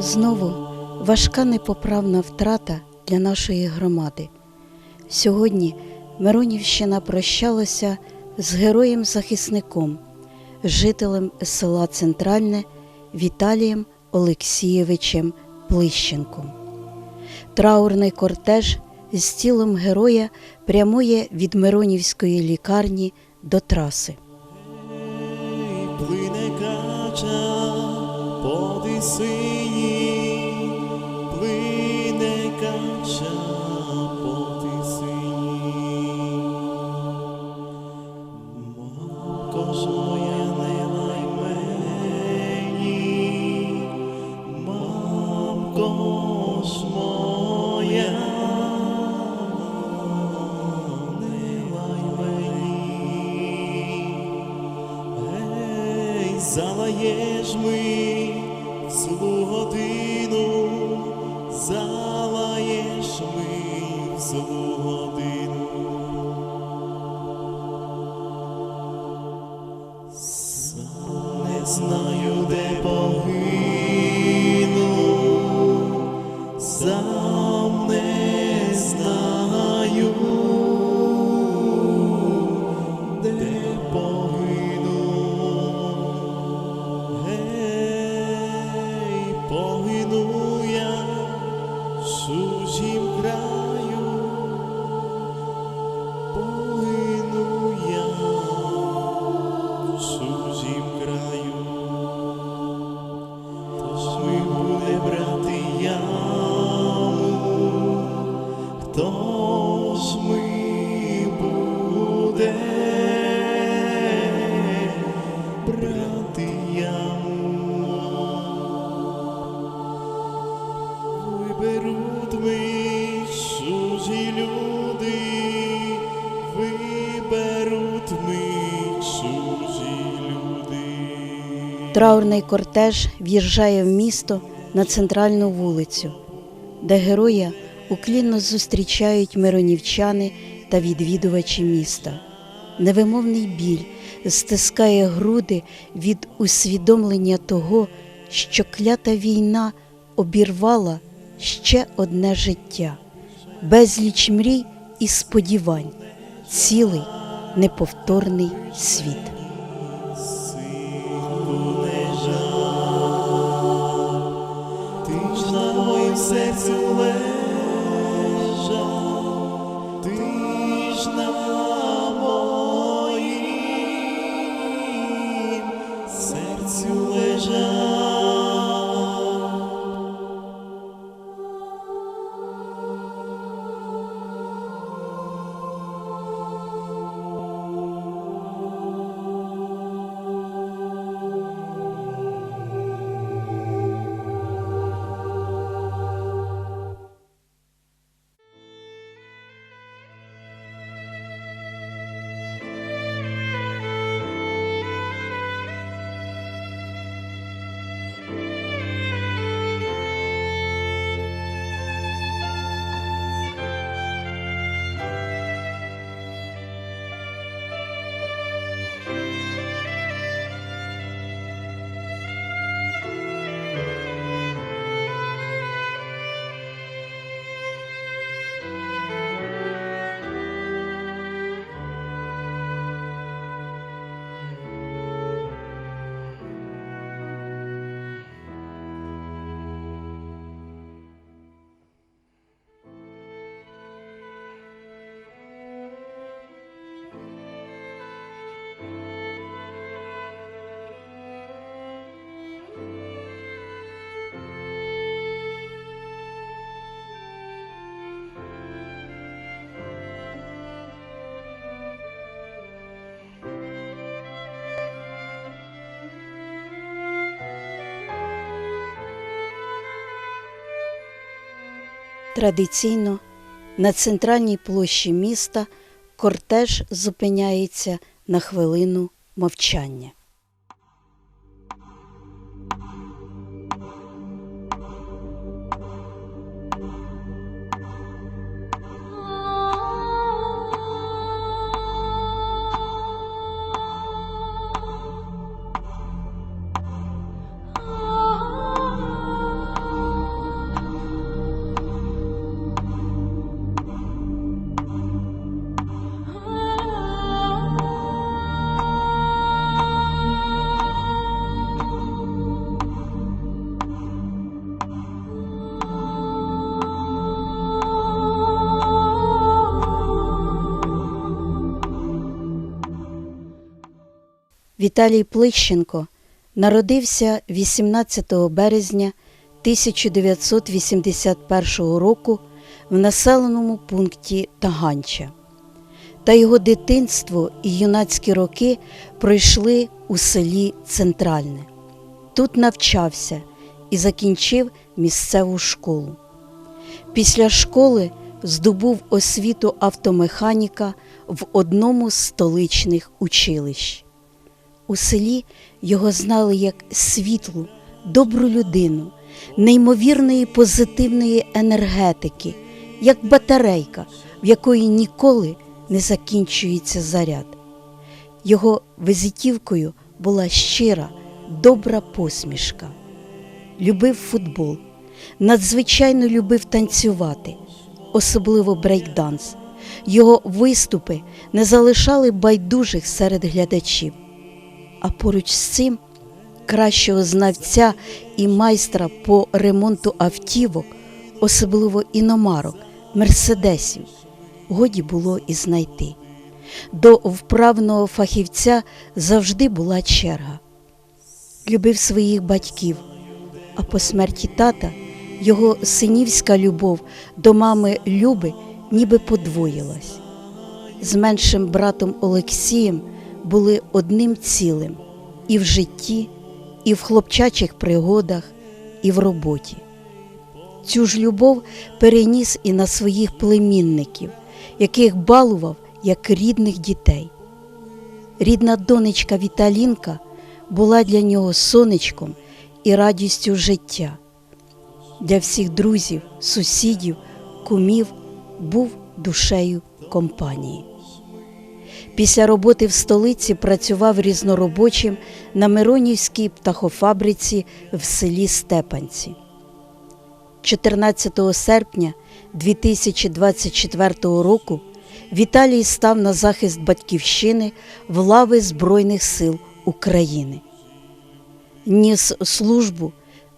Знову важка непоправна втрата для нашої громади. Сьогодні Миронівщина прощалася з героєм-захисником, жителем села Центральне Віталієм Олексійовичем Плищенком. Траурний кортеж з тілом героя прямує від Миронівської лікарні до траси. Плине кача по залаєш ми в Траурний кортеж в'їжджає в місто на центральну вулицю, де героя уклінно зустрічають миронівчани та відвідувачі міста. Невимовний біль стискає груди від усвідомлення того, що клята війна обірвала ще одне життя, безліч мрій і сподівань, цілий неповторний світ. sercu way. Традиційно на центральній площі міста кортеж зупиняється на хвилину мовчання. Віталій Плищенко народився 18 березня 1981 року в населеному пункті Таганча. Та його дитинство і юнацькі роки пройшли у селі Центральне. Тут навчався і закінчив місцеву школу. Після школи здобув освіту автомеханіка в одному з столичних училищ. У селі його знали як світлу, добру людину, неймовірної позитивної енергетики, як батарейка, в якої ніколи не закінчується заряд. Його визитівкою була щира, добра посмішка. Любив футбол, надзвичайно любив танцювати, особливо брейкданс. Його виступи не залишали байдужих серед глядачів. А поруч з цим кращого знавця і майстра по ремонту автівок, особливо іномарок, мерседесів, годі було і знайти. До вправного фахівця завжди була черга. Любив своїх батьків, а по смерті тата його синівська любов до мами Люби ніби подвоїлась. З меншим братом Олексієм були одним цілим і в житті, і в хлопчачих пригодах, і в роботі. Цю ж любов переніс і на своїх племінників, яких балував як рідних дітей. Рідна донечка Віталінка була для нього сонечком і радістю життя. Для всіх друзів, сусідів, кумів був душею компанії. Після роботи в столиці працював різноробочим на Миронівській птахофабриці в селі Степанці. 14 серпня 2024 року Віталій став на захист батьківщини в лави Збройних сил України. Ніс службу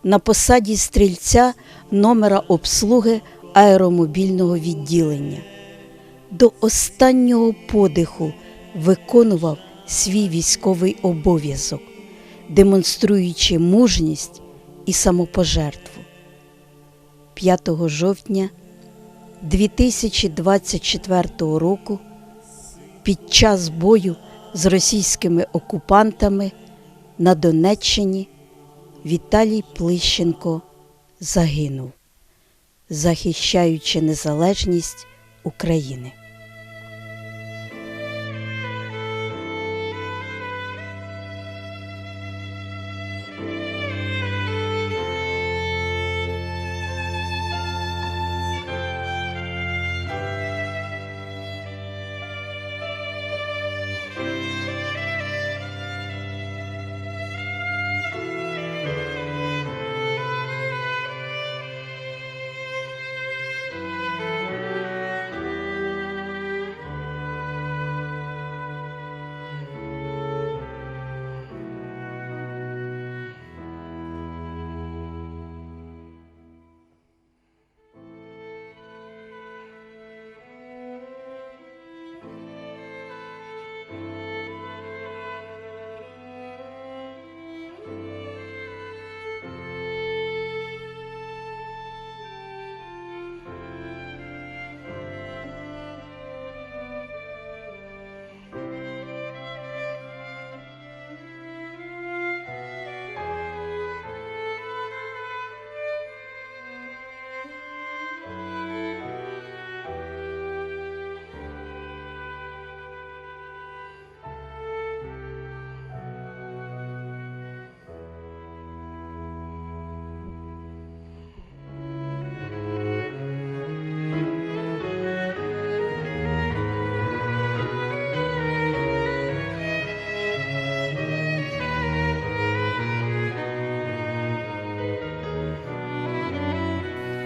на посаді стрільця номера обслуги аеромобільного відділення. До останнього подиху виконував свій військовий обов'язок, демонструючи мужність і самопожертву. 5 жовтня 2024 року під час бою з російськими окупантами на Донеччині Віталій Плищенко загинув, захищаючи незалежність України.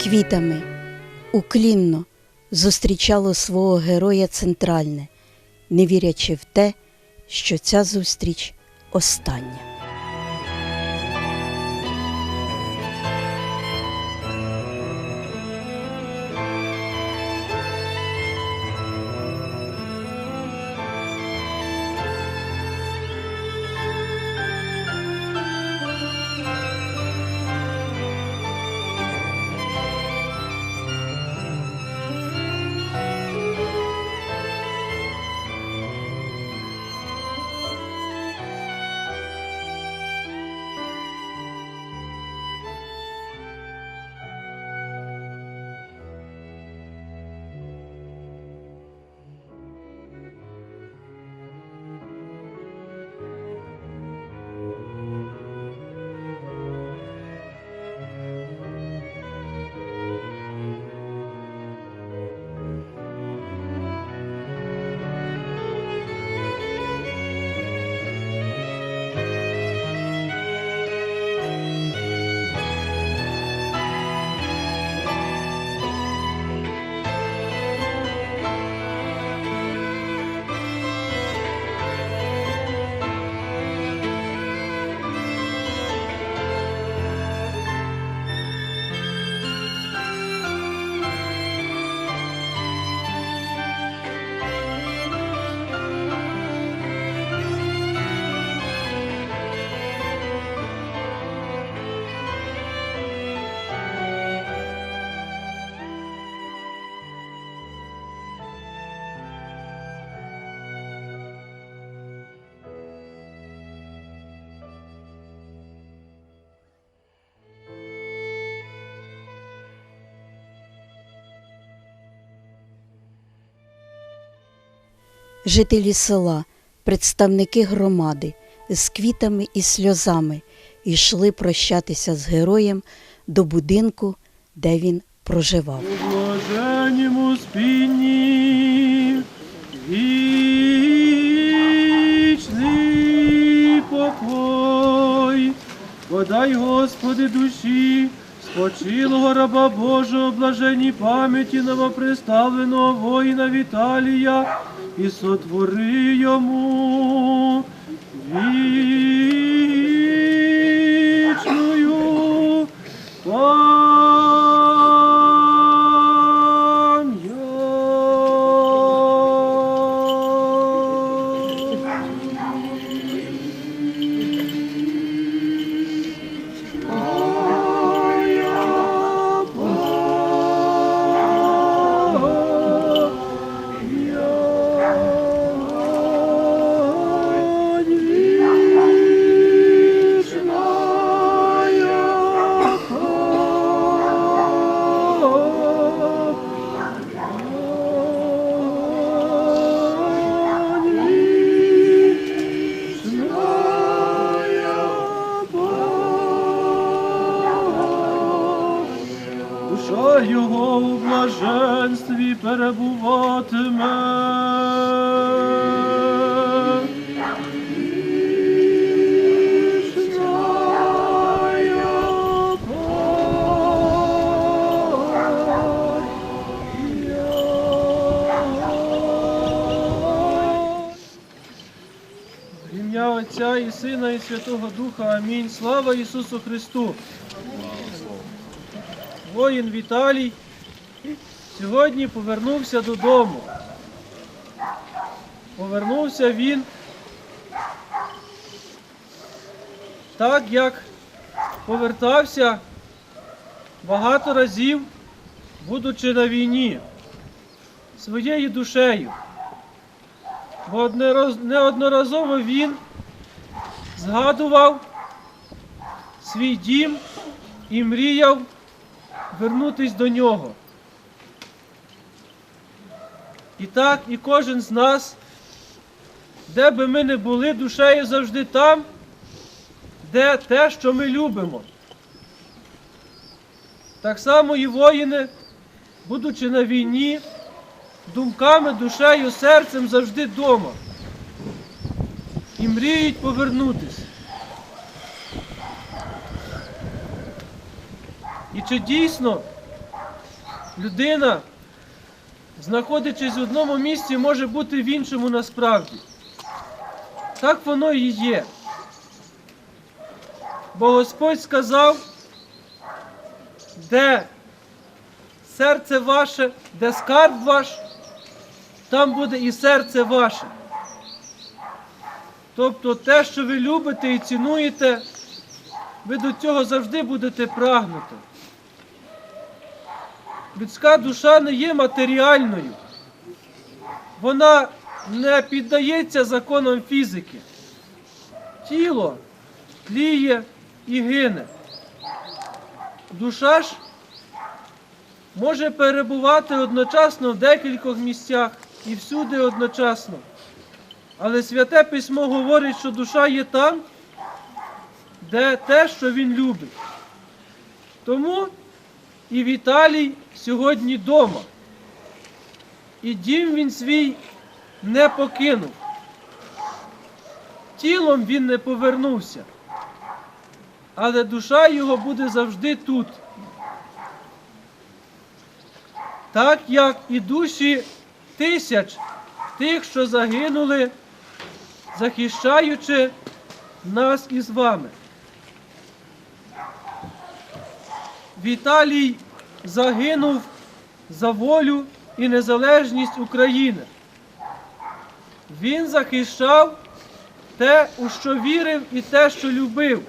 Квітами уклінно зустрічало свого героя центральне, не вірячи в те, що ця зустріч остання. Жителі села, представники громади з квітами і сльозами йшли прощатися з героєм до будинку, де він проживав. У вічний покой. Подай, Господи, душі, спочилого раба Божого, блаженній пам'яті новоприставленого воїна Віталія і сотвори йому вічною Святого Духа. Амінь. Слава Ісусу Христу! Воїн Віталій сьогодні повернувся додому. Повернувся він так, як повертався багато разів, будучи на війні, своєю душею. Бо неодноразово він згадував свій дім і мріяв вернутись до нього. І так, і кожен з нас, де би ми не були, душею завжди там, де те, що ми любимо. Так само і воїни, будучи на війні, думками, душею, серцем завжди вдома. І мріють повернутись. І чи дійсно людина, знаходячись в одному місці, може бути в іншому насправді? Так воно і є. Бо Господь сказав, де серце ваше, де скарб ваш, там буде і серце ваше. Тобто те, що ви любите і цінуєте, ви до цього завжди будете прагнути. Людська душа не є матеріальною. Вона не піддається законам фізики. Тіло тліє і гине. Душа ж може перебувати одночасно в декількох місцях і всюди одночасно. Але святе письмо говорить, що душа є там, де те, що він любить. Тому і Віталій сьогодні вдома. І дім він свій не покинув. Тілом він не повернувся, але душа його буде завжди тут. Так як і душі тисяч тих, що загинули, захищаючи нас із вами. Віталій загинув за волю і незалежність України. Він захищав те, у що вірив, і те, що любив.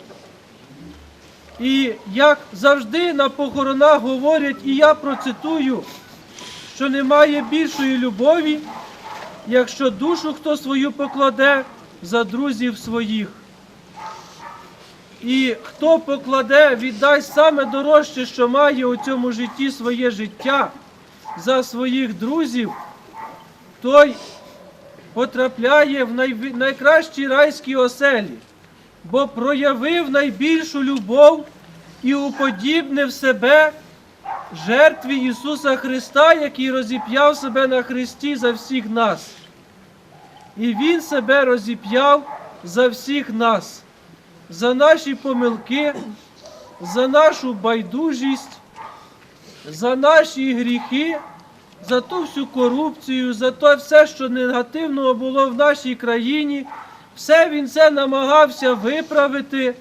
І як завжди на похоронах говорять, і я процитую, що немає більшої любові, якщо душу хто свою покладе за друзів своїх. І хто покладе, віддасть саме дорожче, що має у цьому житті своє життя за своїх друзів, той потрапляє в найкращі райські оселі, бо проявив найбільшу любов і уподібнив себе жертві Ісуса Христа, який розіп'яв себе на Христі за всіх нас. І Він себе розіп'яв за всіх нас, за наші помилки, за нашу байдужість, за наші гріхи, за ту всю корупцію, за те все, що негативного було в нашій країні. Все він це намагався виправити,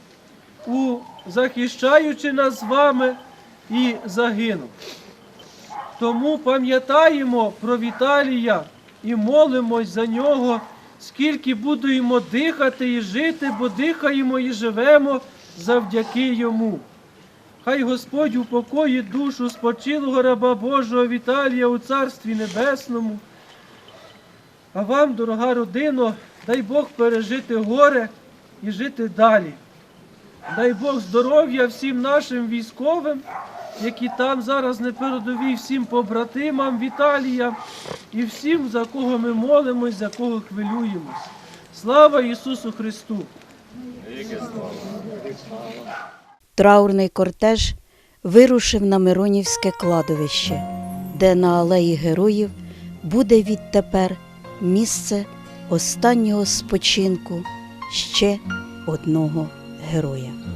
у, захищаючи нас з вами, і загинув. Тому пам'ятаємо про Віталія і молимось за нього, скільки будемо дихати і жити, бо дихаємо і живемо завдяки йому. Хай Господь упокоїть душу спочилого раба Божого Віталія у Царстві Небесному. А вам, дорога родино, дай Бог пережити горе і жити далі. Дай Бог здоров'я всім нашим військовим, які там зараз на передовій, всім побратимам Віталія і всім, за кого ми молимось, за кого хвилюємось. Слава Ісусу Христу! Траурний кортеж вирушив на Миронівське кладовище, де на алеї героїв буде відтепер місце останнього спочинку ще одного героя.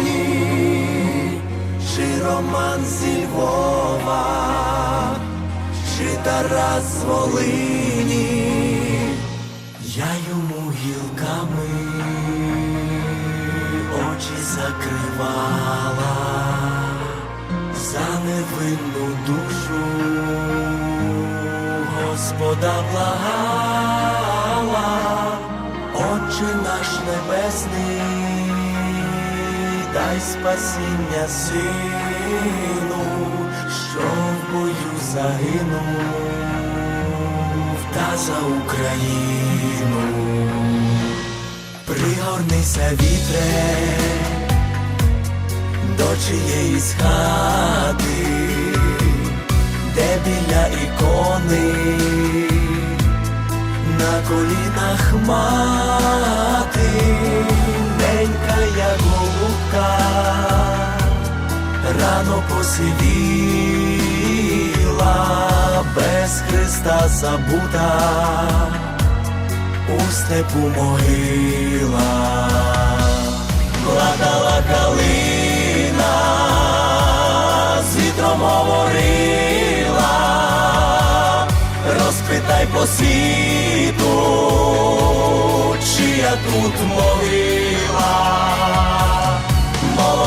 чи роман зі Львова, чи з Волині, я йому гілками очі закривала за невинну душу, Господа благала, Отче наш небесний дай спасіння сину, що в бою загинув та за Україну. Пригорнися вітре до чиєїсь хати, де біля ікони на колінах мати, голубка, рано посивіла, без Христа забута, у степу могила, плакала калина, з вітром говорила розпитай по світу, чия тут могила,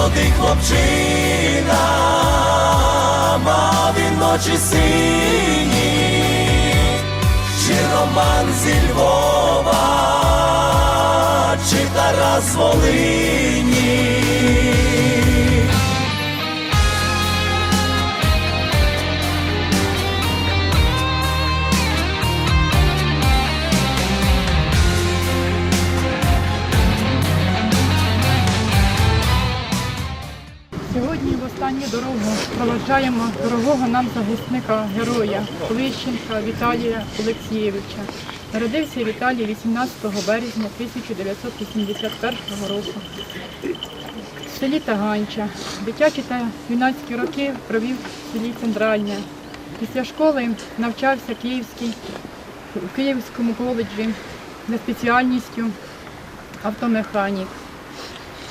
молодий хлопчина, мав він очі сині, чи роман зі Львова, чи Тарас Волині. Дорогу проведжаємо дорогого нам захисника, героя Колищенка Віталія Олексійовича. Народився Віталій 18 березня 1981 року в селі Таганча. Дитячі та юнацькі роки провів в селі Центральне. Після школи навчався Київський, в Київському коледжі за спеціальністю автомеханік.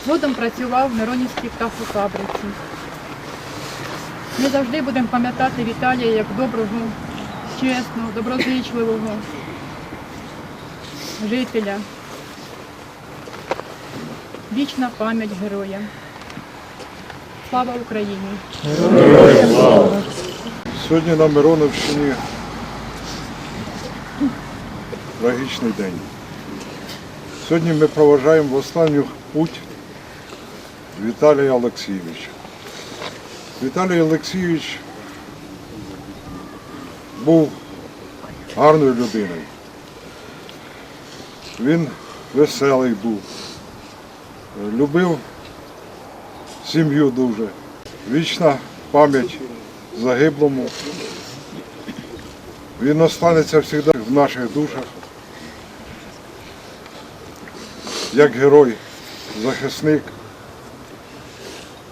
Згодом працював в Миронівській птахофабриці. Ми завжди будемо пам'ятати Віталія як доброго, чесного, доброзичливого жителя. Вічна пам'ять героя. Слава Україні! Сьогодні на Мироновщині трагічний день. Сьогодні ми проважаємо в останню путь Віталія Олексійовича. Віталій Олексійович був гарною людиною. Він веселий був, любив сім'ю дуже. Вічна пам'ять загиблому. Він останеться завжди в наших душах. Як герой, захисник.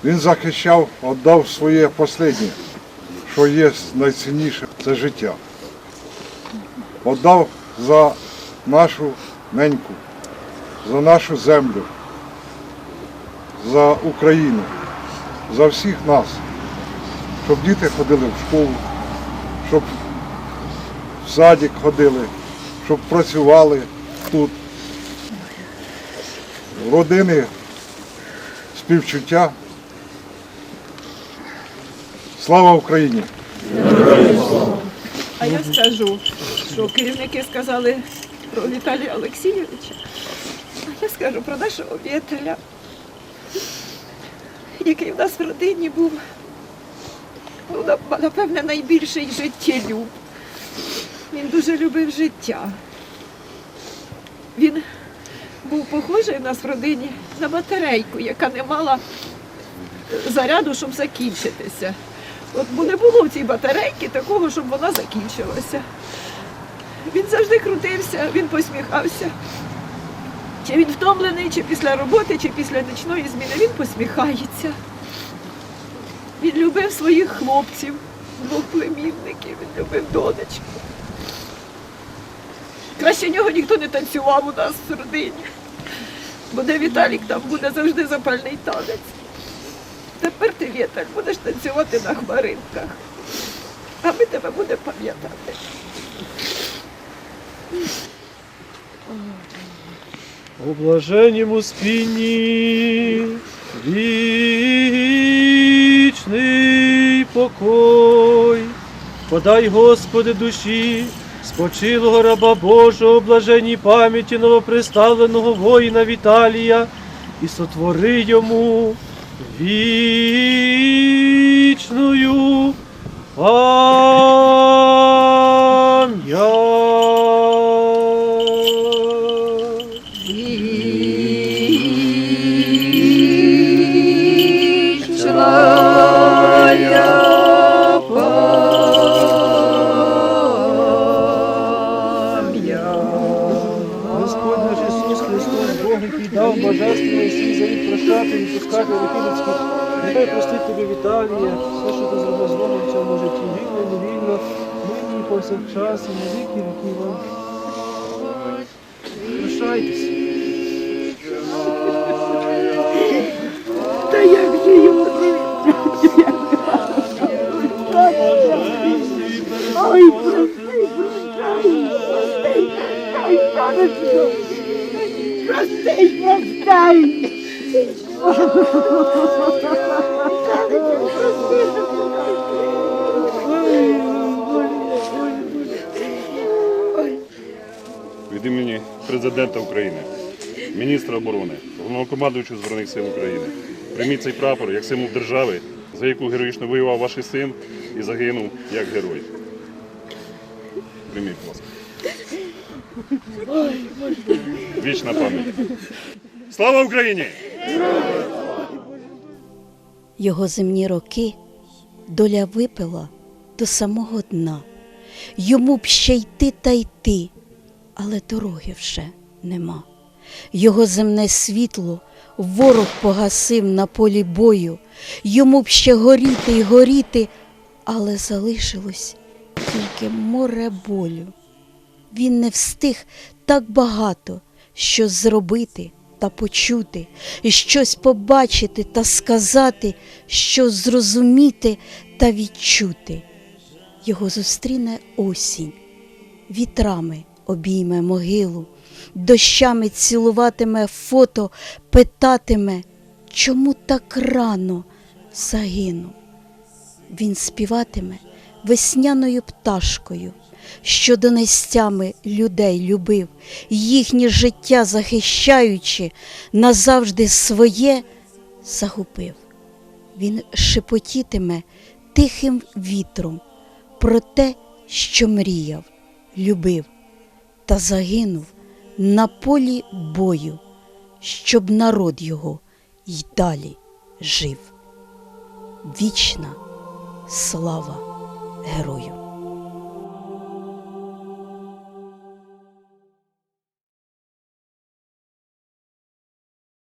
Він захищав, віддав своє останнє, що є найцінніше, це життя. Віддав за нашу неньку, за нашу землю, за Україну, за всіх нас щоб діти ходили в школу, щоб в садик ходили, щоб працювали тут. Родини співчуття. Слава Україні! А я скажу, що керівники сказали про Віталія Олексійовича. А я скажу про нашого вітеля, який в нас в родині був, ну, напевне, найбільший життєлюб. Він дуже любив життя. Він був похожий в нас в родині на батарейку, яка не мала заряду, щоб закінчитися. От бо не було в цій батарейки такого, щоб вона закінчилася. Він завжди крутився, він посміхався. Чи він втомлений, чи після роботи, чи після нічної зміни, він посміхається. Він любив своїх хлопців, двох племінників, він любив донечку. Краще нього ніхто не танцював у нас в родині. Бо де Віталік, там буде завжди запальний танець. Тепер ти, Віталь, будеш танцювати на хмаринках. А ми тебе будемо пам'ятати. У блаженнім спінні вічний покой. Подай, Господи, душі спочилого раба Божого, блаженній пам'яті новоприставленого воїна Віталія і сотвори йому вічною пам'ять. Віталія, все, що ти зробив злого в цьому житті, вільно, невільно, нині повсякчас, і на віки віків міністра оборони, головнокомандуючого Збройних сил України. Прийміть цей прапор як символ держави, за яку героїчно воював ваш син і загинув як герой. Прийміть, будь ласка. Вічна пам'ять. Слава Україні! Його земні роки доля випила до самого дна. Йому б ще йти та йти, але дороги вже нема. Його земне світло ворог погасив на полі бою. Йому б ще горіти й горіти, але залишилось тільки море болю. Він не встиг так багато, що зробити та почути, і щось побачити та сказати, що зрозуміти та відчути. Його зустріне осінь, вітрами обійме могилу, дощами цілуватиме фото, питатиме, чому так рано загинув. Він співатиме весняною пташкою, що донестями людей любив, їхнє життя захищаючи, назавжди своє загубив. Він шепотітиме тихим вітром про те, що мріяв, любив та загинув на полі бою, щоб народ його й далі жив. Вічна слава герою!